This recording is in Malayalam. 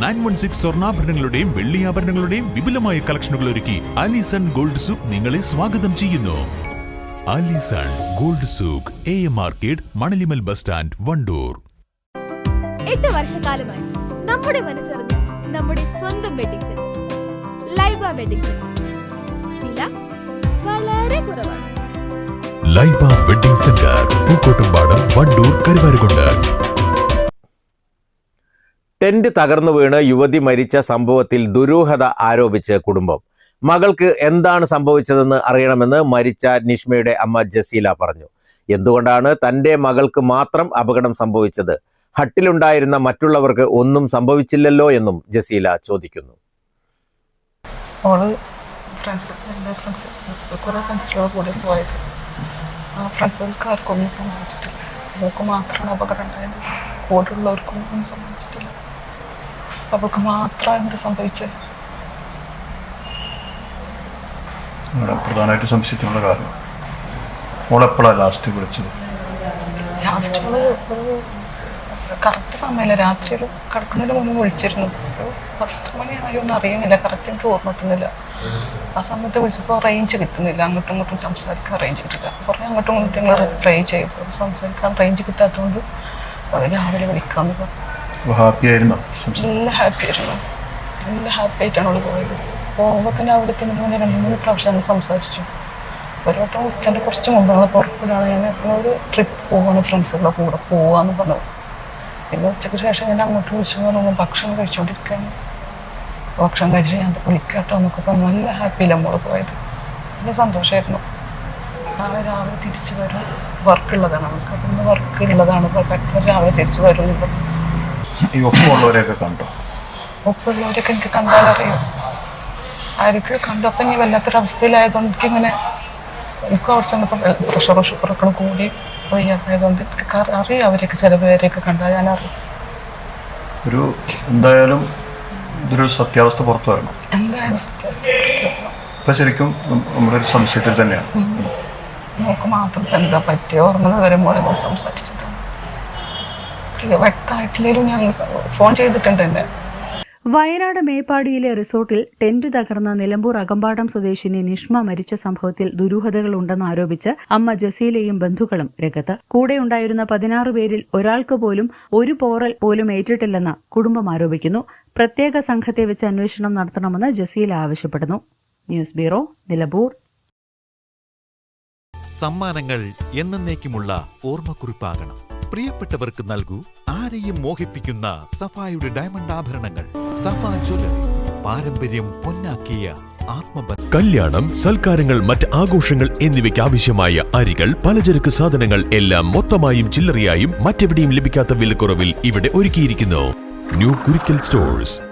നയൻ വൺ സിക്സ് സ്വർണാഭരണങ്ങളുടെയും വെള്ളിയാഭരണങ്ങളുടെയും വിപുലമായ കളക്ഷനുകൾ ഒരുക്കി അലിസൺ ഗോൾഡ് സൂക്ക് നിങ്ങളെ സ്വാഗതം ചെയ്യുന്നു. Alison gold souk A M market Manalimal bus stand Wandoor. എട്ട് വർഷക്കാലമായി നമ്മുടെ മനസ്സറിഞ്ഞ നമ്മുടെ സ്വന്തം wedding centre Laiba wedding centre വില വളരെ കുറവാണ്. Laiba wedding centre Pookkottumpadam Wandoor Karuvarakundu. Tent തകർന്നു വീണ് യുവതി മരിച്ച സംഭവത്തിൽ ദുരൂഹത ആരോപിച്ച് കുടുംബം. മകൾക്ക് എന്താണ് സംഭവിച്ചതെന്ന് അറിയണമെന്ന് മരിച്ച നിഷ്മയുടെ അമ്മ ജസീല പറഞ്ഞു. എന്തുകൊണ്ടാണ് തന്റെ മകൾക്ക് മാത്രം അപകടം സംഭവിച്ചത്? ഹട്ടിലുണ്ടായിരുന്ന മറ്റുള്ളവർക്ക് ഒന്നും സംഭവിച്ചില്ലല്ലോ എന്നും ജസീല ചോദിക്കുന്നു. ഓൾ ഫ്രണ്ട്സ് എല്ലാ ഫ്രണ്ട്സ് കുറേ പോയത്. സംഭവിച്ചിട്ടില്ല. അവൾക്ക് മാത്രമാണ് അപകടം ഉണ്ടായത് കൂടെയുള്ളവർക്കൊന്നും സംഭവിച്ചിട്ടില്ല. അവൾക്ക് മാത്രം എന്ത് സംഭവിച്ചത് പ്രധാനമായിട്ട് സംശയിക്കാനുള്ള കാരണം. മോളെപ്പോഴാണ് ലാസ്റ്റ് വിളിച്ചത്? ലാസ്റ്റ് കറക്റ്റ് സമയമല്ല രാത്രി ഒരു കിടക്കുന്നതിന് മുമ്പ് വിളിച്ചിരുന്നു. പത്ത് മണിയായോ ഒന്നും അറിയുന്നില്ല. കറക്റ്റ് എനിക്ക് ഓർമ്മ കിട്ടുന്നില്ല. ആ സമയത്ത് വിളിച്ചപ്പോൾ റേഞ്ച് കിട്ടുന്നില്ല. അങ്ങോട്ടും ഇങ്ങോട്ടും സംസാരിക്കാൻ റേഞ്ച് കിട്ടില്ല. കുറേ അങ്ങോട്ടും ഇങ്ങോട്ടും ഞങ്ങൾ ട്രൈ ചെയ്തു. സംസാരിക്കാൻ റേഞ്ച് കിട്ടാത്തതുകൊണ്ട് രാവിലെ വിളിക്കാമെന്ന് പറഞ്ഞു. ഹാപ്പി ആയിരുന്നോ. നല്ല ഹാപ്പി ആയിരുന്നു. നല്ല ഹാപ്പി ആയിട്ടാണ് അവൾ പോയത്. പോകുമ്പോൾ തന്നെ അവിടെ തന്നെ മുന്നേ രണ്ട് മൂന്ന് പ്രാവശ്യം ഞങ്ങൾ സംസാരിച്ചു. ഒരു വട്ടം ഉച്ചന്റെ കുറച്ച് മുമ്പ് ഞങ്ങൾ പുറപ്പെടുകയാണ് ഞാൻ ഒരു ട്രിപ്പ് പോവാണ് ഫ്രണ്ട്സുകളുടെ കൂടെ പോവാന്ന് പറഞ്ഞു. പിന്നെ ഉച്ചയ്ക്ക് ശേഷം ഞാൻ അങ്ങോട്ട് വിളിച്ചു പറഞ്ഞു ഭക്ഷണം കഴിച്ചുകൊണ്ടിരിക്കുകയാണ് ഭക്ഷണം കഴിച്ച് ഞാൻ വിളിക്കാട്ടോ എന്നൊക്കെ പറഞ്ഞു. നല്ല ഹാപ്പിയില്ല നമ്മൾ പോയത്. നല്ല സന്തോഷമായിരുന്നു നാളെ രാവിലെ തിരിച്ചു വരും. വർക്ക് ഉള്ളതാണ്. നമുക്ക് അപ്പം വർക്ക് ഉള്ളതാണ്. പെട്ടെന്ന് രാവിലെ തിരിച്ചു വരും എന്ന് ഈ ഒപ്പമുള്ളവരെയൊക്കെ കണ്ടോ? ഒപ്പമുള്ളവരൊക്കെ എനിക്ക് കണ്ടാലറിയോ ആരൊക്കെയോ കണ്ടപ്പോൾ ഇനി വല്ലാത്തൊരവസ്ഥയിലായതുകൊണ്ട് എനിക്കിങ്ങനെ എനിക്ക് കുറച്ച് പ്രഷറും ഷുഗറൊക്കെ കൂടി വയ്യാതായതുകൊണ്ട് എനിക്ക് അറിയാം അവരെയൊക്കെ ചില പേരെയൊക്കെ കണ്ടാൽ ഞാൻ അറിയാം. ഒരു എന്തായാലും ഇതൊരു സത്യാവസ്ഥ പുറത്തു വരണം. എന്തായാലും സത്യാവസ്ഥ ഇപ്പൊ ശരിക്കും നമ്മളൊരു സംശയത്തിൽ തന്നെയാണ്. നമുക്ക് മാത്രം എന്താ പറ്റിയ? ഓർമ്മ വരുമ്പോൾ സംസാരിച്ചത് വ്യക്തമായിട്ടില്ലെങ്കിലും ഞാൻ ഫോൺ ചെയ്തിട്ടുണ്ട് എന്നെ. വയനാട് മേപ്പാടിയിലെ റിസോർട്ടിൽ ടെന്റ് തകർന്ന നിലമ്പൂർ അകമ്പാടം സ്വദേശിനി നിഷ്മ മരിച്ച സംഭവത്തിൽ ദുരൂഹതകളുണ്ടെന്ന് ആരോപിച്ച് അമ്മ ജസീലയും ബന്ധുക്കളും രംഗത്ത്. കൂടെയുണ്ടായിരുന്ന പതിനാറ് പേരിൽ ഒരാൾക്ക് പോലും ഒരു പോറൽ പോലും ഏറ്റിട്ടില്ലെന്ന് കുടുംബം ആരോപിക്കുന്നു. പ്രത്യേക സംഘത്തെ വെച്ച് അന്വേഷണം നടത്തണമെന്ന് ജസീല ആവശ്യപ്പെടുന്നു. News bureau Nilambur. സമ്മാനങ്ങൾ എന്നേക്കുമുള്ള ഓർമ്മക്കുറിപ്പാകണം. പ്രിയപ്പെട്ടവർക്ക് നൽകൂ ആരെയും മോഹിപ്പിക്കുന്ന സഫായുടെ ഡയമണ്ട് ആഭരണങ്ങൾ. സഫാ ജ്വല്ലറി പാരമ്പര്യം പൊന്നാക്കിയ കല്യാണം സൽക്കാരങ്ങൾ മറ്റ് ആഘോഷങ്ങൾ എന്നിവയ്ക്ക് ആവശ്യമായ അരികൾ പലചരക്ക് സാധനങ്ങൾ എല്ലാം മൊത്തമായും ചില്ലറയായും മറ്റെവിടെയും ലഭിക്കാത്ത വിലക്കുറവിൽ ഇവിടെ ഒരുക്കിയിരിക്കുന്നു. New Kurikkal stores.